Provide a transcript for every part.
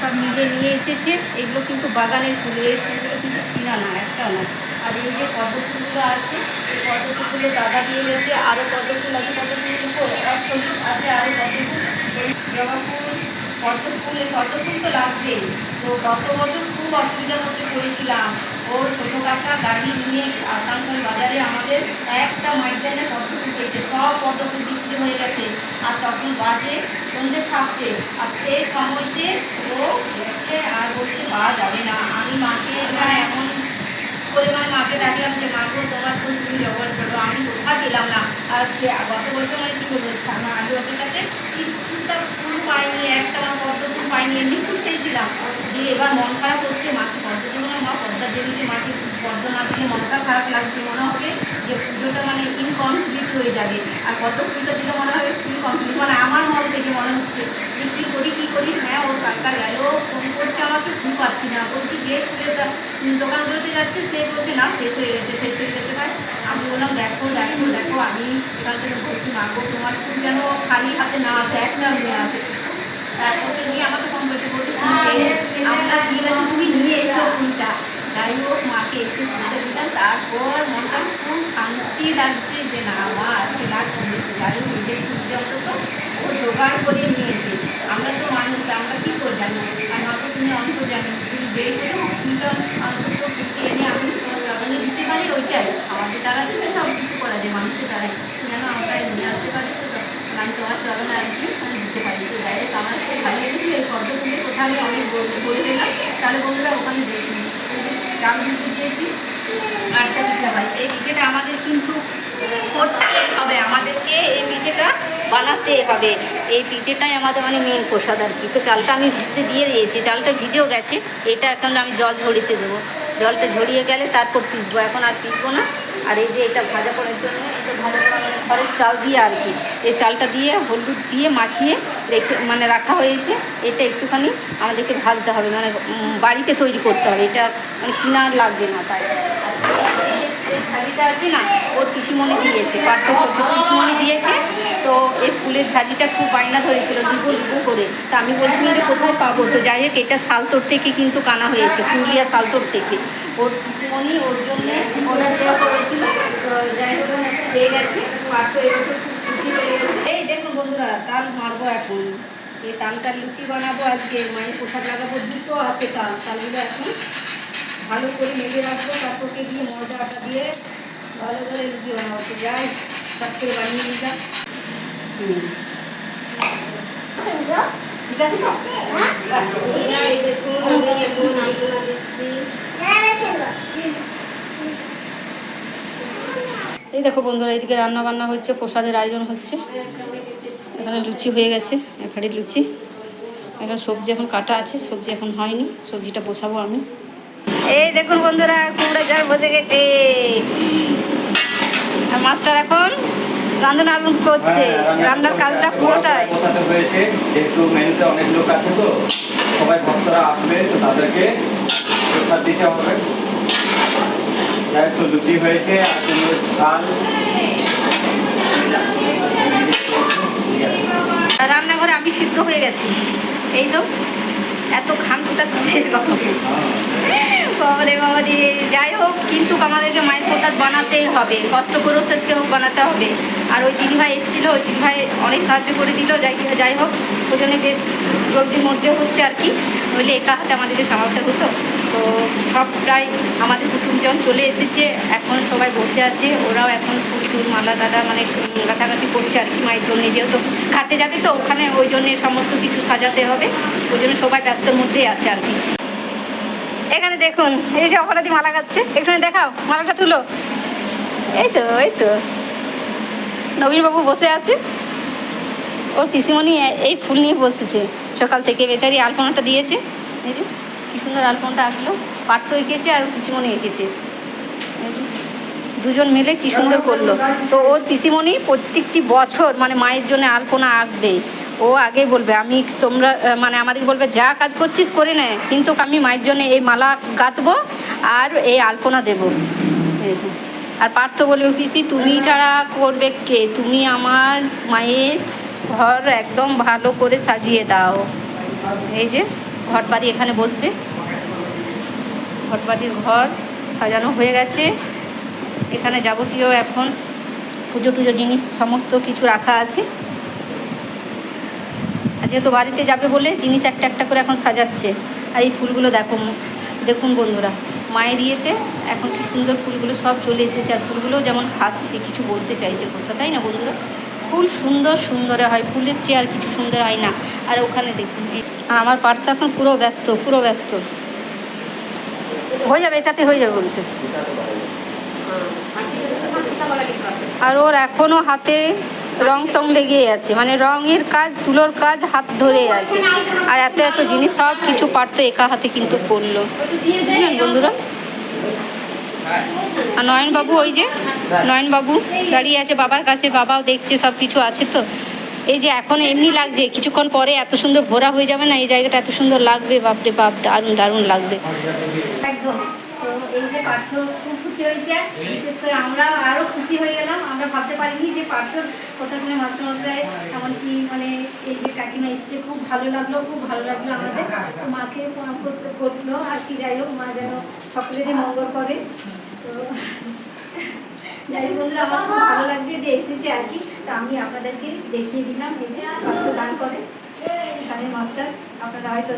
সব মিলে নিয়ে এসেছে। এগুলো কিন্তু বাগানের ফুল, এই ফুলগুলো কিন্তু কিনা না একটাও না। আর এই যে পদ্ম ফুলগুলো আছে, এই পদ্ম ফুলগুলো দাদা দিয়ে গেছে। আরও পদ্ম ফুল আছে পদ্ম ফুল আছে আরও পদ্ম ফুল জবা ফুল পদ্ম ফুল এই পদ্ম ফুল তো লাগবেই। তো গত বছর খুব অসুবিধার মধ্যে পড়েছিলাম ওর ছোটো কাকা গাড়ি নিয়ে আসানসোল বাজারে আমাদের একটা মাইগ্রেনের পদ্ম ফুল পেয়েছে। সব পদ্ম ফুল বিক্রি হয়ে গেছে। তখন বাজে সন্ধ্যে সাতটে। আর সেই সময়তে ও গেছে আর বলছে পাওয়া যাবে না। আমি মাকে এমন করে মানে মাকে ডাকলাম যে, মা তোমার ফুল তুমি জোগাড় করো। আমি কোথাও গেলাম না। আর সে গত বছর মানে কী বলব আমার আগের বছরটাতে কিছুটা ফুল পাইনি একটা আমার পদ্ম ফুল পাইনি, এমনি ফুল পেয়েছিলাম। দিয়ে এবার মন খারাপ হচ্ছে, মাকে পদ্ম দেবো না মা পদ্মা দেবীকে, মাকে পদ্ম না দিলে মনটা খারাপ লাগছে, মনে হবে যে পুজোটা মানে ইনকমপ্লিট হয়ে যাবে। আর কত ফুলটা দিলে মনে হবে ফুল কমপ্লিট মানে আমার মন থেকে মনে হচ্ছে যে কী করি কী করি? হ্যাঁ ওর কাকা গেল ফোন করছে আমাকে ফুল পাচ্ছি না? বলছি যে ফুলের দোকানগুলোতে যাচ্ছে সে বলছে না শেষ হয়ে গেছে শেষ হয়ে গেছে ভাই। আমি বললাম দেখো দেখো দেখো আমি এখান থেকে বলছি মাগো তোমার ফুল যেন খালি হাতে না আসে একটা নিয়ে আসে। তারপরে গিয়ে আমাকে ফোন করছে বলছে পেয়েছি আমরা ঠিক আছে তুমি নিয়ে এসো ফুলটা। যাই হোক মাকে এসে ফুলটা দিলাম তারপর মনটা খুব শান্তি লাগছে যে না মা আছে না কমেছে যাই হোক, নিজের ফুলটা অন্তত ও জোগাড় করে নিয়েছে। আমরা তো মানুষ, আমরা কী করে জানি? আর মাকে তুমি অন্ত জানি, তুমি যেই করে ফুলটা অন্তত ফুলকে এনে আমি তোমার জগনে দিতে পারি, ওইটাই। আমাদের দ্বারা তো সব কিছু করা যায়, মানুষের দ্বারাই। তুমি যেন আমরা নিয়ে আসতে পারি আমি তোমার চরণে আর কি আমি দিতে পারি। তো ডাইরেক্ট আমার খুব ভালো লেগেছিল এই পদ্মফুলের কথা আমি অনেক বল- দিলাম, তাহলে বন্ধুরা ওখানে দেখি বিস্কুট দিয়েছি। আর সে পিঠা ভাই। এই পিঠেটা আমাদের কিন্তু করতে হবে। আমাদেরকে এই পিঠেটা বানাতে হবে। এই পিঠেটাই আমাদের মানে মেন প্রসাদ আর কি। তো চালটা আমি ভিজতে দিয়ে দিয়েছি। চালটা ভিজেও গেছে। এটা এখন আমি জল ঝরিতে দেবো। জলটা ঝরিয়ে গেলে তারপর পিসবো। এখন আর পিসবো না। আর এই যে এটা ভাজা করার জন্য এটা ভাজা করা মানে ঘরের চাল দিয়ে আর কি, এই চালটা দিয়ে হলুদ দিয়ে মাখিয়ে রেখে মানে রাখা হয়েছে। এটা একটুখানি আমাদেরকে ভাজতে হবে মানে বাড়িতে তৈরি করতে হবে। এটা মানে কিনার লাগবে না তাই। যে- এই আছে না, ওর পিসিমণি দিয়েছে, পার্থ ছোট পিসিমণি দিয়েছে। তো এই ফুলের ঝাঁঝিটা খুব বায়না ধরেছিল লিবো লিবো করে। তা আমি বলছিলাম যে কোথায় পাবো? তো যাই হোক, এটা শালতোর থেকে কিন্তু কানা হয়েছে, পুরুলিয়া শালতোর থেকে। ওর পিসিমণি ওর জন্যে অর্ডার দেওয়া করেছিল। তো যাই হোক পেয়ে গেছে। গেছে। এই দেখুন বন্ধুরা, তাল মারবো এখন। এই তালটার লুচি বানাবো আজকে মায়ের প্রসাদ লাগাবো, দুটো আছে তাল, তালগুলো এখন ভালো করে মেজে রাখব তারপরকে দিয়ে ময়দা আটা দিয়ে ভালো করে লুচি বানাবো তো যাই, তার করে বানিয়ে নিলাম এই এখন দেখো বন্ধুরা, এদিকে রান্না বান্না হচ্ছে, প্রসাদের আয়োজন হচ্ছে। এখানে লুচি হয়ে গেছে হাঁড়ি লুচি। এখানে সবজি এখন কাটা আছে, সবজি এখন হয়নি, সবজিটা বসাবো আমি। এই দেখুন বন্ধুরা কুমড়া ঝাড় বসে গেছে। আর মাস্টার এখন রান্ধনা আলু করছে। রান্নার কাজটা পুরোটাই। হয়েছে। যেহেতু মেনুতে অনেক লোক আছে তো সবাই ভক্তরা আসবে তো তাদেরকে প্রসাদ দিতে হবে। যাই তো লুচি হয়েছে আর জন্য রান্নাঘরে আমি সিদ্ধ হয়ে গেছি। এই তো এত ঘাম ছুটাচ্ছে বাবারে বাবারে। যাই হোক, কিন্তু আমাদেরকে মায়ের প্রসাদ বানাতেই হবে। কষ্ট করেও শেষকে হোক বানাতে হবে। আর ওই দিদিভাই এসেছিল, ওই দিদিভাই অনেক সাহায্য করে দিল। যাই যাই হোক ওই জন্য বেশ জলদির মধ্যে হচ্ছে আর কি। নইলে একা হাতে আমাদেরকে সামালতে হতো। তো সব প্রায় আমাদের কুটুমজন চলে এসেছে। এখন সবাই বসে আছে। ওরাও এখন ফুল টুল, মালা, দাদা মানে গাঁথাগাঁথি করছে আর কি মায়ের জন্য। যেহেতু খাটে যাবে তো, ওখানে ওই জন্যে সমস্ত কিছু সাজাতে হবে। ওই জন্য সবাই ব্যস্তর মধ্যেই আছে আর কি। এখানে দেখুন, এই যে অপরাধী মালা গাচ্ছে। এখানে দেখাও, মালাটা তুলো। এই তো এই তো। নবীনবাবু বসে আছে। ওর পিসিমণি এই ফুল নিয়ে বসেছে। সকাল থেকে বেচারি আলপনাটা দিয়েছে। যে, কি সুন্দর আলপনাটা আঁকলো। পাঠ তো এঁকেছে আর পিসিমণি এঁকেছে। দুজন মিলে কি সুন্দর করল। তো ওর পিসিমণি প্রত্যেকটি বছর মানে মায়ের জন্য আলপনা আঁকবে ও আগে বলবে, আমি তোমরা মানে আমাদেরকে বলবে, যা কাজ করছিস করে নে, কিন্তু আমি মায়ের জন্য এই মালা গাঁথবো আর এই আলপনা দেবো। আর পার্থ বলবে, পিসি, তুমি ছাড়া করবে কে? তুমি আমার মায়ের ঘর একদম ভালো করে সাজিয়ে দাও। এই যে ঘর বাড়ি এখানে বসবে। ঘর বাড়ির ঘর সাজানো হয়ে গেছে। এখানে যাবতীয় এখন পুজো টুজো জিনিস, সমস্ত কিছু রাখা আছে। যেহেতু বাড়িতে যাবে বলে জিনিস একটা একটা করে এখন সাজাচ্ছে। আর এই ফুলগুলো দেখো দেখুন বন্ধুরা মায়ের ইয়েতে এখন কি সুন্দর ফুলগুলো সব চলে এসেছে। আর ফুলগুলো যেমন হাসছে কিছু বলতে চাইছে কথা তাই না বন্ধুরা? ফুল সুন্দর সুন্দরে হয় ফুলের চেয়ে আর কিছু সুন্দর হয় না। আর ওখানে দেখুন আমার পার্থ এখন পুরো ব্যস্ত পুরো ব্যস্ত। হয়ে যাবে এটাতে হয়ে যাবে বলছে। আর ওর এখনও হাতে রং টং লেগে আছে। মানে রঙের কাজ, তুলোর কাজ হাত ধরে আছে। আর এত এত জিনিস, সব কিছু পারতো একা হাতে কিন্তু করল। বুঝলেন বন্ধুরা? আর নয়নবাবু ওই যে, নয়নবাবু দাঁড়িয়ে আছে বাবার কাছে, বাবাও দেখছে, সব কিছু আছে তো। এই যে এখন এমনি লাগছে, কিছুক্ষণ পরে এত সুন্দর ভোরা হয়ে যাবে না, এই জায়গাটা এত সুন্দর লাগবে, বাপরে বাপ, দারুণ দারুণ লাগবে। একদম। এই যে পার্থ খুব খুশি হয়েছে। বিশেষ করে আমরা আরও খুশি হয়ে গেলাম। আমরা ভাবতে পারিনি যে পার্থর কথা শুনে মাস্টারমশাই এমনকি মানে এই যে কাকিমা এসছে, খুব ভালো লাগল, খুব ভালো লাগল আমাদের। মাকে প্রণাম করল, আর কি যাই হোক, মা যেন সকলেরই মঙ্গল করে। তো যাই বন্ধুরা আমার খুব ভালো লাগছে যে এসেছে আর কি। তা আমি আপনাদেরকে দেখিয়ে দিলাম, এই যে পার্থ গান করে। গানের মাস্টার, আপনারা হয়তো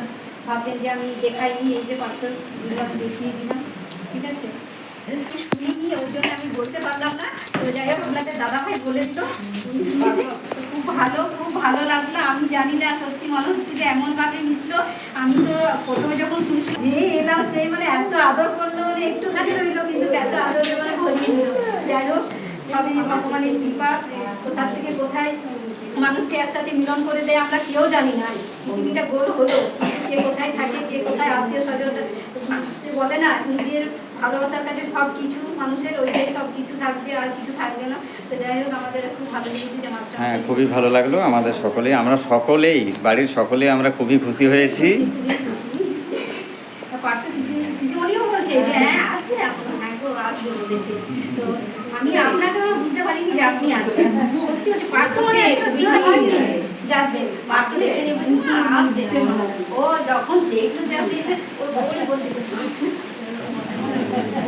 ভাবলেন যে আমি দেখাইনি, এই যে পার্থ দেখিয়ে দিলাম। ঠিক আছে? ওই জন্য আমি বলতে পারলাম না? যাই হোক, আপনাদের দাদা ভাই বলেন তো। উনি খুব ভালো খুব ভালো লাগল। আমি জানি না সত্যি যে এমনভাবে মিশলো। আমি তো প্রথমে যখন এলাম সেই মানে এত আদর করল মানে একটুখানি রইল, কিন্তু এত মানে ভরিয়ে যাই হোক থেকে কোথায় মানুষকে একসাথে মিলন করে দেয় আমরা কেউ জানি না। গোল কোথায় থাকে, কে কোথায় আত্মীয় স্বজন বলে না, নিজের ভালোবাসার কাছে সব কিছু মানুষের ওইটাই সব কিছু থাকবে আর কিছু থাকবে না। তো যাই হোক আমাদের খুব ভালো লেগেছে যে মাস্টার হ্যাঁ খুবই ভালো লাগল আমাদের সকলেই। আমরা সকলেই বাড়ির সকলেই আমরা খুবই খুশি হয়েছি। হ্যাঁ হ্যাঁ গো আসবে বলেছে। তো আমি আপনাকে বুঝতে পারিনি যে আপনি আসবেন। সত্যি হচ্ছে পার্থ মানে একটা শিওর হয়নি। পার্থ দেখে নিয়ে বলছে, "না, আসবে। ও যখন দেখল যে আপনি ও বলতেছে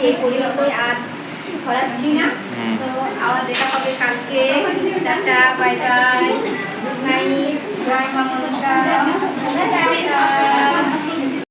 আজকে এই পর্যন্তই আর করাচ্ছি না তো আবার দেখা হবে কালকে tata bye bye good night জয় মা মনসা